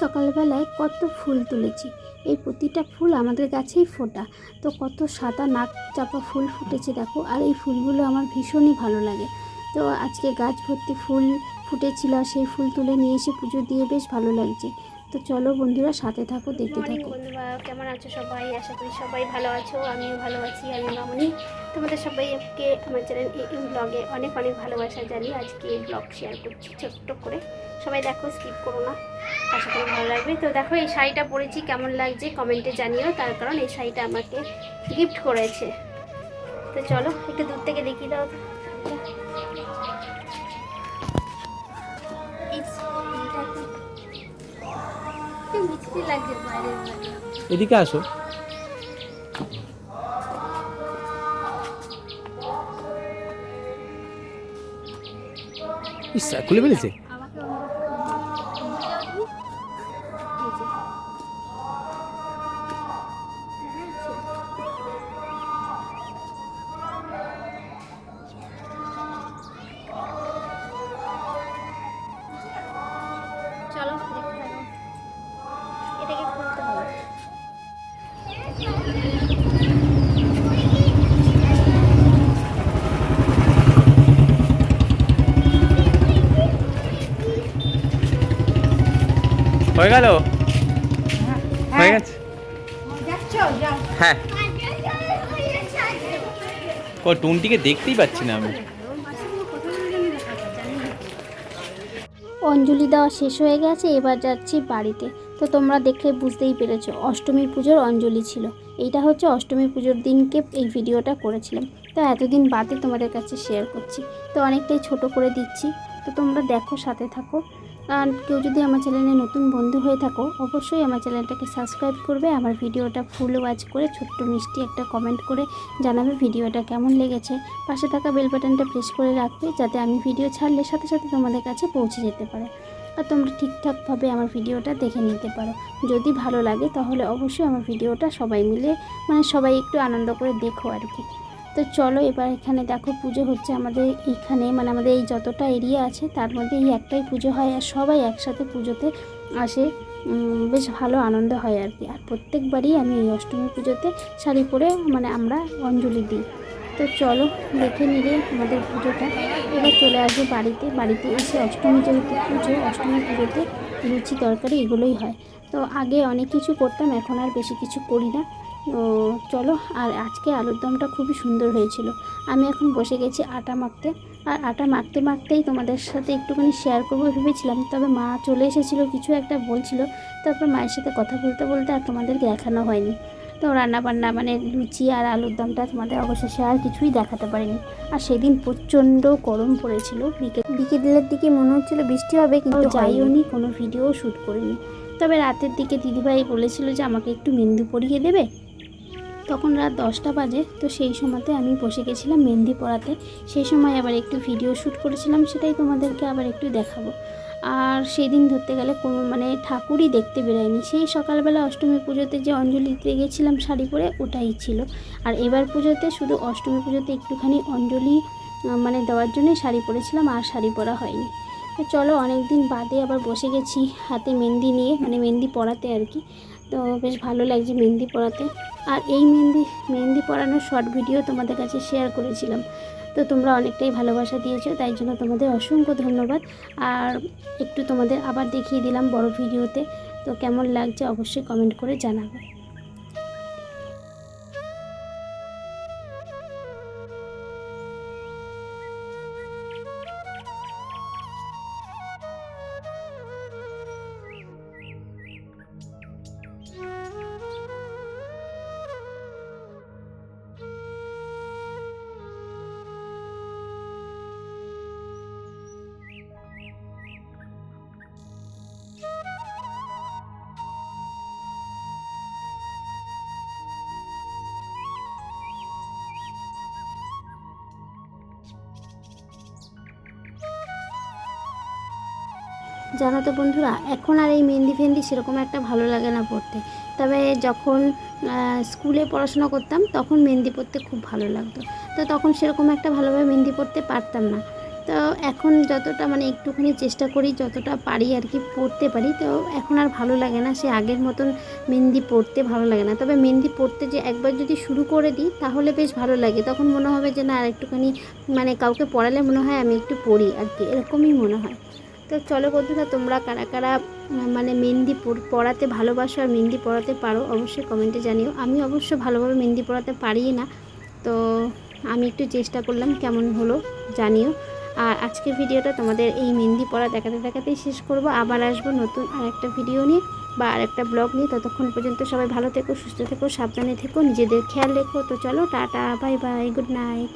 সকালবেলায় কত ফুল তুলেছি। এই প্রতিটা ফুল আমাদের গাছেই ফোটা। তো কত সাদা নাক চাপা ফুল ফুটেছে দেখো আর এই ফুলগুলো আমার ভীষণই ভালো লাগে। তো আজকে গাছ ভর্তি ফুল ফুটেছিল আর সেই ফুল তুলে নিয়ে এসে পুজো দিয়ে বেশ ভালো লাগছে। তো চলো বন্ধুরা সাথে থাকো দেখতে থাকো। বন্ধুরা কেমন আছো সবাই? আশা করি সবাই ভালো আছো আমিও ভালো আছি আমি মামনি। তোমাদের সবাইকে আমার চ্যানেল এই ব্লগে অনেক অনেক ভালোবাসা জানি আজকে এই ব্লগ শেয়ার করছি ছোট্ট করে। সবাই দেখো স্কিপ করো না। আশা করি ভালো লাগবে। তো দেখো এই শাড়িটা পরেছি কেমন লাগছে কমেন্টে জানিও। তার কারণ এই শাড়িটা আমাকে গিফট করেছে। তো চলো একটু দূর থেকে দেখিয়ে দাও। এদিকে আসো। ইস খুলে ফেলেছে হয়ে গেল? হয়ে। গেছে? হ্যাঁ। ও টুনটিকে দেখতেই পাচ্ছি না আমি। অঞ্জলি দেওয়া শেষ হয়ে গেছে এবার যাচ্ছি বাড়িতে। তো তোমরা দেখলে বুঝতেই পেরেছ অষ্টমী পুজোর অঞ্জলি ছিল। এইটা হচ্ছে অষ্টমী পুজোর দিনকে এই ভিডিওটা করেছিলাম। তো এতদিন বাদে তোমাদের কাছে শেয়ার করছি। তো অনেকটাই ছোট করে দিচ্ছি। তো তোমরা দেখো সাথে থাকো। আর কেউ যদি আমার চ্যানেলে নতুন বন্ধু হয়ে থাকো, অবশ্যই আমার চ্যানেলটাকে সাবস্ক্রাইব করবে, আমার ভিডিওটা ফুল ওয়াচ করে ছোট্ট মিষ্টি একটা কমেন্ট করে জানাবে ভিডিওটা কেমন লেগেছে। পাশে থাকা বেল বাটনটা প্রেস করে রাখবে, যাতে আমি ভিডিও ছাড়লে সাথে সাথে তোমাদের কাছে পৌঁছে যেতে পারে। আর তোমরা ঠিকঠাকভাবে আমার ভিডিওটা দেখে নিতে পারো। যদি ভালো লাগে তাহলে অবশ্যই আমার ভিডিওটা সবাই মিলে মানে সবাই একটু আনন্দ করে দেখো আর কি। তো চলো এবার এখানে দেখো পুজো হচ্ছে আমাদের এইখানে মানে আমাদের এই যতটা এরিয়া আছে তার মধ্যে এই একটাই পুজো হয় আর সবাই একসাথে পুজোতে আসে। বেশ ভালো আনন্দ হয় আর কি। আর প্রত্যেকবারই আমি এই অষ্টমী পুজোতে শাড়ি পরে মানে আমরা অঞ্জলি দিই। তো চলো দেখে নিলে আমাদের পুজোটা। এবার চলে আসব বাড়িতে। বাড়িতে এসে অষ্টমী যেহেতু পুজো, অষ্টমী পুজোতে লুচি, তরকারি এগুলোই হয়। তো আগে অনেক কিছু করতাম, এখন আর বেশি কিছু করি না। চলো আর আজকে আলুর দমটা খুবই সুন্দর হয়েছিল। আমি এখন বসে গেছি আটা মাখতে। আর আটা মাখতে মাখতেই তোমাদের সাথে একটুখানি শেয়ার করব ভেবেছিলাম তবে মা চলে এসেছিল কিছু একটা বলছিল। তারপর মায়ের সাথে কথা বলতে বলতে আর তোমাদেরকে দেখানো হয়নি। তো রান্না বান্না মানে লুচি আর আলুর দমটা তোমাদের অবশেষে আর কিছুই দেখাতে পারিনি। আর সেদিন প্রচণ্ড গরম পড়েছিল। বিকেল বিকেলের দিকে মনে হচ্ছিল বৃষ্টি হবে কিন্তু যাইও নি কোনো ভিডিও শ্যুট করিনি। তবে রাতের দিকে দিদিভাই বলেছিল যে আমাকে একটু মেহেন্দি পরিয়ে দেবে। তখন রাত দশটা বাজে, তো সেই সময়তে আমি বসে গেছিলাম মেহেন্দি পড়াতে সেই সময় আবার একটু ভিডিও শ্যুট করেছিলাম, সেটাই তোমাদেরকে আবার একটু দেখাবো। আর সেই দিন ধরতে গেলে কোনো মানে ঠাকুরই দেখতে বেরোয়নি। সেই সকালবেলা অষ্টমী পুজোতে যে অঞ্জলি দিতে গেছিলাম শাড়ি পরে, ওটাই ছিল। আর এবার পুজোতে শুধু অষ্টমী পুজোতে একটুখানি অঞ্জলি মানে দেওয়ার জন্যই শাড়ি পরেছিলাম, আর শাড়ি পরা হয়নি। তো চলো অনেক দিন বাদে আবার বসে গেছি হাতে মেহেন্দি নিয়ে মানে মেহেন্দি পরাতে আর কি। তো বেশ ভালো লাগছে মেহেন্দি পরাতে। আর এই মেহেন্দি মেহেন্দি পরানোর শর্ট ভিডিও তোমাদের কাছে শেয়ার করেছিলাম। তো তোমরা অনেকটাই ভালোবাসা দিয়েছ, তাই জন্য তোমাদের অসংখ্য ধন্যবাদ। আর একটু তোমাদের আবার দেখিয়ে দিলাম বড় ভিডিওতে তো। কেমন লাগছে অবশ্যই কমেন্ট করে জানাবে। জানো তো বন্ধুরা, এখন আর এই মেহেন্দি ফেন্দি সেরকম একটা ভালো লাগে না পড়তে। তবে যখন স্কুলে পড়াশোনা করতাম, তখন মেহেন্দি পড়তে খুব ভালো লাগতো। তো তখন সেরকম একটা ভালোভাবে মেহেন্দি পড়তে পারতাম না। তো এখন যতটা মানে একটুখানি চেষ্টা করি, যতটা পারি আর কি পড়তে পারি, তো এখন আর ভালো লাগে না। সে আগের মতন মেহেন্দি পড়তে ভালো লাগে না। তবে মেহেন্দি পড়তে যে একবার যদি শুরু করে দিই, তাহলে বেশ ভালো লাগে। তখন মনে হবে যে না, আর একটুখানি মানে কাউকে পড়ালে মনে হয় আমি একটু পড়ি আর কি। এরকমই মনে হয়। তো চলো বন্ধুরা, তোমরা কারা কারা মানে মেহেন্দি পড়াতে ভালোবাসো আর মেহেন্দি পড়াতে পারো, অবশ্যই কমেন্টে জানিও। আমি অবশ্য ভালোভাবে মেহেন্দি পড়াতে পারি না, তো আমি একটু চেষ্টা করলাম কেমন হলো, জানিও। আর আজকের ভিডিওটা তোমাদের এই মেহেন্দি পড়া দেখাতে দেখাতেই শেষ করব। আবার আসব নতুন আর একটা ভিডিও নিয়ে বা আর একটা ব্লগ নিয়ে। ততক্ষণ পর্যন্ত সবাই ভালো থেকো, সুস্থ থেকো, সাবধানে থেকো, নিজেদের খেয়াল রেখো। তো চলো, tata, bye bye, good night.